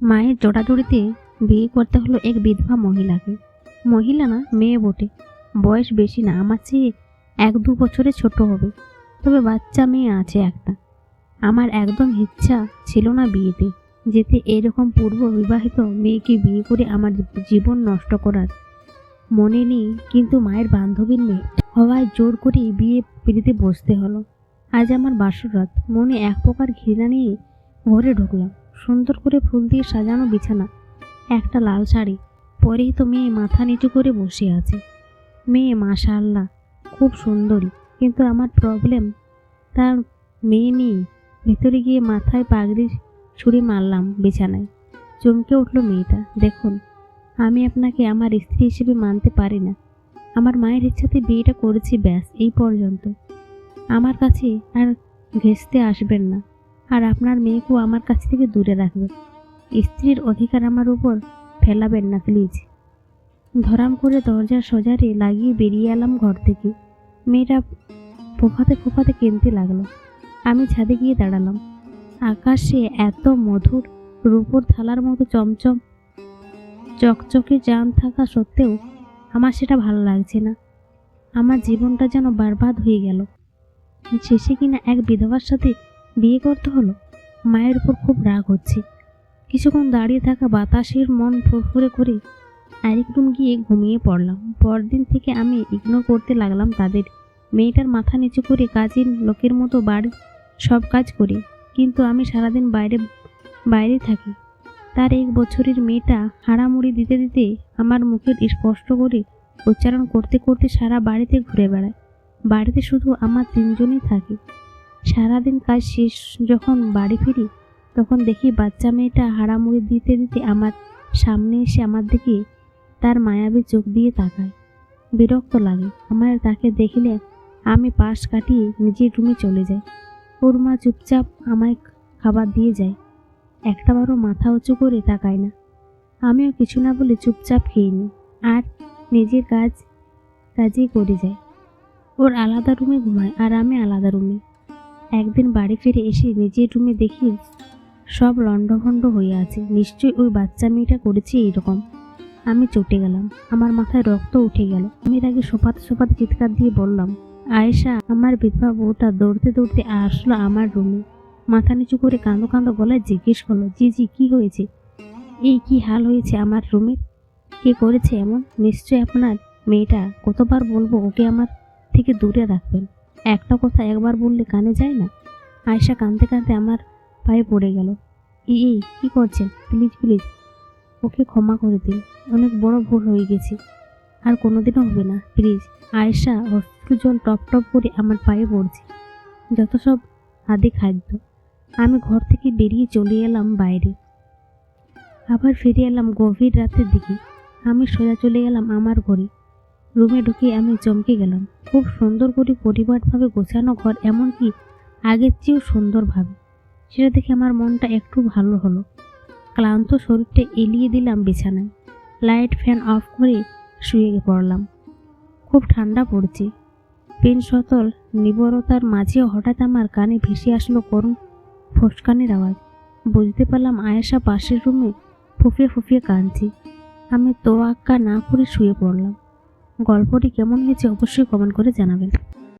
মায়ের জোড়াজুড়িতে বিয়ে করতে হলো এক বিধবা মহিলাকে। মহিলা না, মেয়ে বটে। বয়স বেশি না, আমার চেয়ে এক দু বছরে ছোট হবে। তবে বাচ্চা মেয়ে আছে একটা। আমার একদম ইচ্ছা ছিল না বিয়েতে, যেতে এরকম পূর্ব বিবাহিত মেয়েকে বিয়ে করে আমার জীবন নষ্ট করার। মনে নেই, কিন্তু মায়ের বান্ধবীর মেয়ে হওয়ায় জোর করে বিয়ে পিড়িতে বসতে হলো। আজ আমার বাসরাত মনে এক প্রকার ঘৃণা নিয়ে ঘরে ঢুকলাম। সুন্দর করে ফুল দিয়ে সাজানো বিছানা, একটা লাল শাড়ি। পরেই তো মেয়ে মাথা নিচু করে বসে আছে। মেয়ে মাশাআল্লাহ, খুব সুন্দরী। কিন্তু আমার প্রবলেম তার মেয়ে নেই। ভেতরে গিয়ে মাথায় পাগড়ি ছুঁড়ে মারলাম বিছানায়। চমকে উঠল মেয়েটা, দেখুন, আমি আপনাকে আমার স্ত্রী হিসেবে মানতে পারি না। আমার মায়ের ইচ্ছাতে বিয়েটা করেছি ব্যাস, এই পর্যন্ত। আমার কাছে আর ঘেঁষতে আসবেন না। আর আপনার মেয়েকেও আমার কাছ থেকে দূরে রাখবেন স্ত্রীর অধিকার আমার উপর ফেলাবেন না, প্লিজ। ধরাম করে দরজার সজারে লাগিয়ে বেরিয়ে এলাম ঘর থেকে। মেয়েটা ফোফাতে ফোফাতে কিনতে লাগল। আমি ছাদে গিয়ে দাঁড়ালাম। আকাশে এত মধুর রূপোর থালার মতো চমচম, চকচকে জান থাকা সত্ত্বেও আমার সেটা ভালো লাগছে না। আমার জীবনটা যেন বারবাদ হয়ে গেল। শেষে কিনা এক বিধবার সাথে বিয়ে করতে হলো? মায়ের উপর খুব রাগ হচ্ছে। কিছুক্ষণ দাঁড়িয়ে থাকা বাতাসের মন ফুরফুরে করে আরেক রুম গিয়ে ঘুমিয়ে পড়লাম। পরদিন থেকে আমি ইগনোর করতে লাগলাম তাদের। মেয়েটার মাথা নিচু করে কাজের লোকের মতো বাড়ি সব কাজ করি। কিন্তু আমি সারাদিন বাইরে বাইরে থাকি। তার এক বছরের মেয়েটা হাড়ামুড়ি দিতে দিতে আমার মুখের স্পষ্ট করে উচ্চারণ করতে করতে সারা বাড়িতে ঘুরে বেড়ায়। বাড়িতে শুধু আমার তিনজনই থাকি। সারাদিন কাজ শেষ, যখন বাড়ি ফিরি, তখন দেখি বাচ্চা মেয়েটা হাড়ামুড়ি দিতে দিতে আমার সামনে এসে আমার দিকে তার মায়াবী চোখ দিয়ে তাকায়। বিরক্ত লাগে। আমার তাকে দেখলে আমি পাশ কাটিয়ে নিজের রুমে চলে যাই। ওর মা চুপচাপ আমায় খাবার দিয়ে যায়। একটাবারও মাথা উঁচু করে তাকায় না। আমিও কিছু না বলে চুপচাপ খেয়ে নিই আর নিজের কাজ, কাজই করে যায় ওর আলাদা রুমে ঘুমায় আর আমি আলাদা রুমে। একদিন বাড়ি ফিরে এসে নিজের রুমে দেখি সব লণ্ডভণ্ড হয়ে আছে। নিশ্চয়ই ওই বাচ্চা মেয়েটা করেছে এইরকম। আমি চটে গেলাম। আমার মাথায় রক্ত উঠে গেল। আমি তাকে সোপাতে সোপাতে চিৎকার দিয়ে বললাম, আয়েশা, আমার বিধবা বউটা দৌড়তে দৌড়তে আসলো আমার রুমে। মাথা নিচু করে কাঁদো কাঁদো গলায় জিজ্ঞেস করল, জি জি, কি হয়েছে? এই কি হাল হয়েছে আমার রুমের কে করেছে এমন? নিশ্চয়ই আপনার মেয়েটা। কতবার বলব ওকে আমার থেকে দূরে রাখবেন। একটা কথা একবার বললে কানে যায় না? আয়সা কাঁদতে কাঁদতে আমার পায়ে পড়ে গেল। এই এই কী করছেন প্লিজ প্লিজ, ওকে ক্ষমা করে দিন। অনেক বড় ভুল হয়ে গেছে। আর কোনোদিনও হবে না। প্লিজ। আয়েশা অশ্রু জল টপ টপ করে আমার পায়ে পড়ছে। যত সব আদি খাদ্য, আমি ঘর থেকে বেরিয়ে চলে এলাম বাইরে। আবার ফিরে এলাম গভীর রাতের দিকে। আমি সোজা চলে গেলাম আমার ঘরে। রুমে ঢুকে আমি চমকে গেলাম। খুব সুন্দর করে পরিবারভাবে গোছানো ঘর, এমনকি আগের চেয়েও সুন্দরভাবে। সেটা দেখে আমার মনটা একটু ভালো হলো। ক্লান্ত শরীরটা এলিয়ে দিলাম বিছানায়। লাইট ফ্যান অফ করে শুয়ে পড়লাম। খুব ঠান্ডা পড়ছে। পেন সতল নিবরতার মাঝেও হঠাৎ আমার কানে ভেসে আসলো করুণ ফসকানির আওয়াজ। বুঝতে পারলাম আয়েশা পাশের রুমে ফুফিয়ে ফুফিয়ে কাঁদছে। আমি তোয়াক্কা না করে শুয়ে পড়লাম। গল্পটি কেমন হয়েছে অবশ্যই কমেন্ট করে জানাবেন।